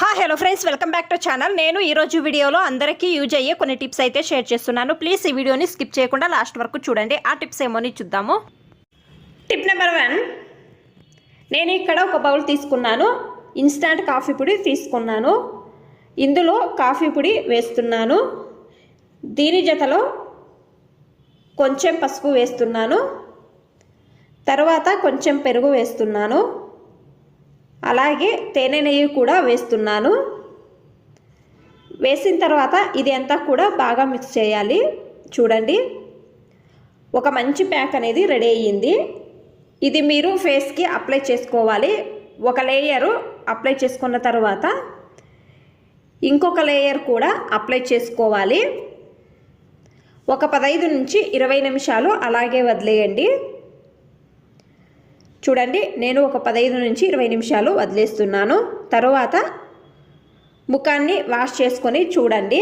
హా hello friends welcome back to channel నేను ఈరోజు వీడియోలో అందరికీ యూజ్ అయ్యే కొన్ని టిప్స్ అయితే షేర్ చేస్తున్నాను. ప్లీజ్ ఈ వీడియోని స్కిప్ చేయకుండా లాస్ట్ వరకు చూడండి. ఆ టిప్స్ ఏమోని చూద్దాము. టిప్ నెంబర్ వన్ నేను ఇక్కడ ఒక బౌల్ తీసుకున్నాను. ఇన్స్టాంట్ కాఫీ పొడి తీసుకున్నాను. ఇందులో కాఫీ పొడి వేస్తున్నాను. దీని జతలో కొంచెం పసుపు వేస్తున్నాను. తర్వాత కొంచెం పెరుగు వేస్తున్నాను. అలాగే తేనె నెయ్యి కూడా వేస్తున్నాను. వేసిన తర్వాత ఇది అంతా కూడా బాగా మిక్స్ చేయాలి. చూడండి. ఒక మంచి ప్యాక్ అనేది రెడీ అయ్యింది. ఇది మీరు ఫేస్కి అప్లై చేసుకోవాలి. ఒక లేయరు అప్లై చేసుకున్న తర్వాత ఇంకొక లేయర్ కూడా అప్లై చేసుకోవాలి. ఒక పదహైదు నుంచి ఇరవై నిమిషాలు అలాగే వదిలేయండి. చూడండి నేను ఒక పదహైదు నుంచి ఇరవై నిమిషాలు వదిలేస్తున్నాను. తర్వాత ముఖాన్ని వాష్ చేసుకొని చూడండి.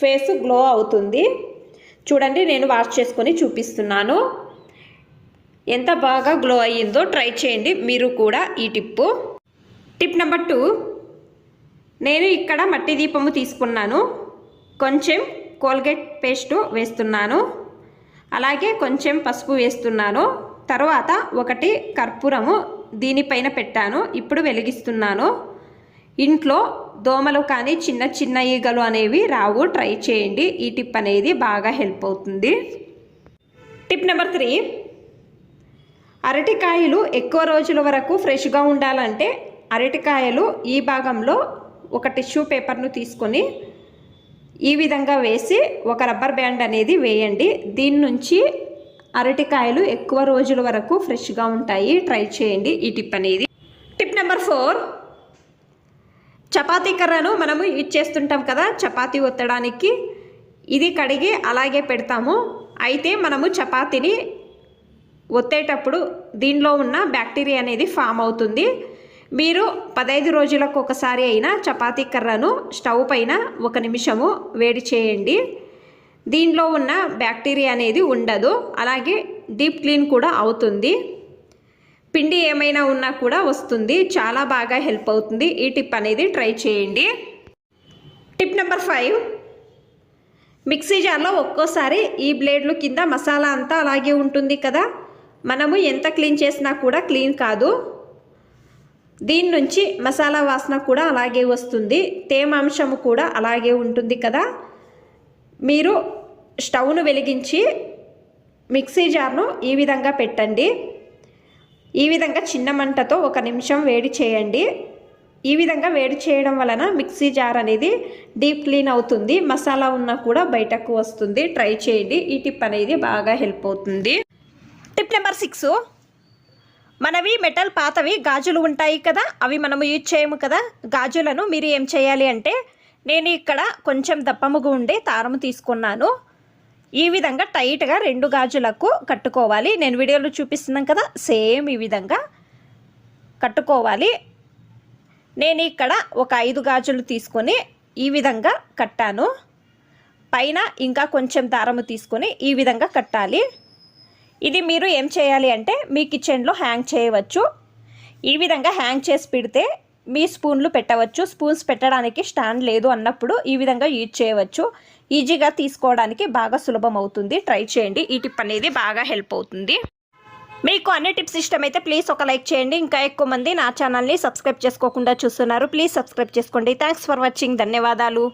ఫేస్ గ్లో అవుతుంది. చూడండి నేను వాష్ చేసుకొని చూపిస్తున్నాను. ఎంత బాగా గ్లో అయ్యిందో ట్రై చేయండి మీరు కూడా ఈ టిప్పు. టిప్ నెంబర్ టూ నేను ఇక్కడ మట్టి దీపము తీసుకున్నాను. కొంచెం కోల్గేట్ పేస్టు వేస్తున్నాను. అలాగే కొంచెం పసుపు వేస్తున్నాను. తర్వాత ఒకటి కర్పూరము దీనిపైన పెట్టాను ఇప్పుడు వెలిగిస్తున్నాను. ఇంట్లో దోమలు కానీ చిన్న చిన్న ఈగలు అనేవి రావు ట్రై చేయండి. ఈ టిప్ అనేది బాగా హెల్ప్ అవుతుంది. Tip number three. అరటికాయలు ఎక్కువ రోజుల వరకు ఫ్రెష్గా ఉండాలంటే అరటికాయలు ఈ భాగంలో ఒక టిష్యూ పేపర్ను తీసుకొని ఈ విధంగా వేసి ఒక రబ్బర్ బ్యాండ్ అనేది వేయండి. దీని నుంచి అరటికాయలు ఎక్కువ రోజుల వరకు ఫ్రెష్గా ఉంటాయి. ట్రై చేయండి ఈ టిప్ అనేది. Tip number four. చపాతీ కర్రను మనము యూజ్ చేస్తుంటాం కదా చపాతీ ఒత్తడానికి. ఇది కడిగి అలాగే పెడతాము. అయితే మనము చపాతీని ఒత్తేటప్పుడు దీనిలో ఉన్న బ్యాక్టీరియా అనేది ఫామ్ అవుతుంది. మీరు పదహైదు రోజులకు ఒకసారి అయినా చపాతీ కర్రను స్టవ్ పైన ఒక నిమిషము వేడి చేయండి. దీనిలో ఉన్న బ్యాక్టీరియా అనేది ఉండదు. అలాగే డీప్ క్లీన్ కూడా అవుతుంది. పిండి ఏమైనా ఉన్నా కూడా వస్తుంది. చాలా బాగా హెల్ప్ అవుతుంది. ఈ టిప్ అనేది ట్రై చేయండి. Tip number five. మిక్సీ జార్లో ఒక్కోసారి ఈ బ్లేడ్లు కింద మసాలా అంతా అలాగే ఉంటుంది కదా. మనము ఎంత క్లీన్ చేసినా కూడా క్లీన్ కాదు. దీని నుంచి మసాలా వాసన కూడా అలాగే వస్తుంది. తేమాంశము కూడా అలాగే ఉంటుంది కదా. మీరు స్టవ్ను వెలిగించి మిక్సీ జార్ను ఈ విధంగా పెట్టండి. ఈ విధంగా చిన్న మంటతో ఒక నిమిషం వేడి చేయండి. ఈ విధంగా వేడి చేయడం వలన మిక్సీ జార్ అనేది డీప్ క్లీన్ అవుతుంది. మసాలా ఉన్నా కూడా బయటకు వస్తుంది. ట్రై చేయండి. ఈ టిప్ అనేది బాగా హెల్ప్ అవుతుంది. Tip number six. మనవి మెటల్ పాతవి గాజులు ఉంటాయి కదా అవి మనము యూజ్ చేయము కదా. గాజులను మీరు ఏం చేయాలి అంటే నేను ఇక్కడ కొంచెం దప్పముగా ఉండే తారము తీసుకున్నాను. ఈ విధంగా టైట్గా రెండు గాజులకు కట్టుకోవాలి. నేను వీడియోలో చూపిస్తున్నాను కదా సేమ్ ఈ విధంగా కట్టుకోవాలి. నేను ఇక్కడ ఒక ఐదు గాజులు తీసుకొని ఈ విధంగా కట్టాను. పైన ఇంకా కొంచెం దారము తీసుకొని ఈ విధంగా కట్టాలి. ఇది మీరు ఏం చేయాలి అంటే మీ కిచెన్లో హ్యాంగ్ చేయవచ్చు. ఈ విధంగా హ్యాంగ్ చేసి పెడితే మీ స్పూన్లు పెట్టవచ్చు. స్పూన్స్ పెట్టడానికి స్టాండ్ లేదు అన్నప్పుడు ఈ విధంగా యూజ్ చేయవచ్చు. ఈజీగా తీసుకోవడానికి బాగా సులభం అవుతుంది. ట్రై చేయండి. ఈ టిప్ అనేది బాగా హెల్ప్ అవుతుంది. మీకు అన్ని టిప్స్ ఇష్టమైతే ప్లీజ్ ఒక లైక్ చేయండి. ఇంకా ఎక్కువ మంది నా ఛానల్ని సబ్స్క్రైబ్ చేసుకోకుండా చూస్తున్నారు. ప్లీజ్ సబ్స్క్రైబ్ చేసుకోండి. Thanks for watching. ధన్యవాదాలు.